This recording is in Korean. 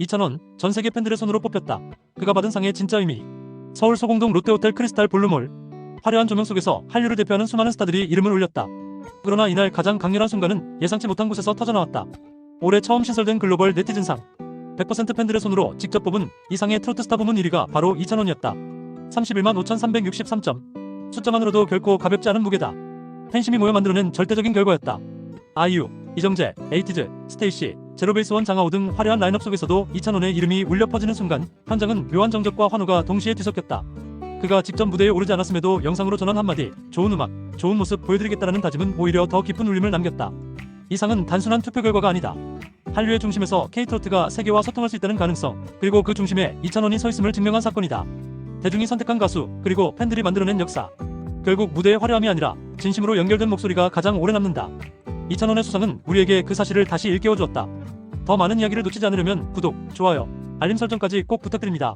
이찬원 전 세계 팬들의 손으로 뽑혔다. 그가 받은 상의 진짜 의미. 서울 소공동 롯데호텔 크리스탈 볼루몰. 화려한 조명 속에서 한류를 대표하는 수많은 스타들이 이름을 올렸다. 그러나 이날 가장 강렬한 순간은 예상치 못한 곳에서 터져나왔다. 올해 처음 신설된 글로벌 네티즌상. 100% 팬들의 손으로 직접 뽑은 이 상의 트로트 스타 부문 1위가 바로 이찬원이었다. 31만 5,363점. 숫자만으로도 결코 가볍지 않은 무게다. 팬심이 모여 만들어낸 절대적인 결과였다. 아이유, 이정재, 에이티즈, 스테이시, 제로베이스 원 장하오 등 화려한 라인업 속에서도 이찬원의 이름이 울려 퍼지는 순간 현장은 묘한 정적과 환호가 동시에 뒤섞였다. 그가 직접 무대에 오르지 않았음에도 영상으로 전한 한마디 좋은 음악, 좋은 모습 보여드리겠다라는 다짐은 오히려 더 깊은 울림을 남겼다. 이 상은 단순한 투표 결과가 아니다. 한류의 중심에서 K-트로트가 세계와 소통할 수 있다는 가능성, 그리고 그 중심에 이찬원이 서 있음을 증명한 사건이다. 대중이 선택한 가수, 그리고 팬들이 만들어낸 역사. 결국 무대의 화려함이 아니라 진심으로 연결된 목소리가 가장 오래 남는다. 이찬원의 수상은 우리에게 그 사실을 다시 일깨워 주었다. 더 많은 이야기를 놓치지 않으려면 구독, 좋아요, 알림 설정까지 꼭 부탁드립니다.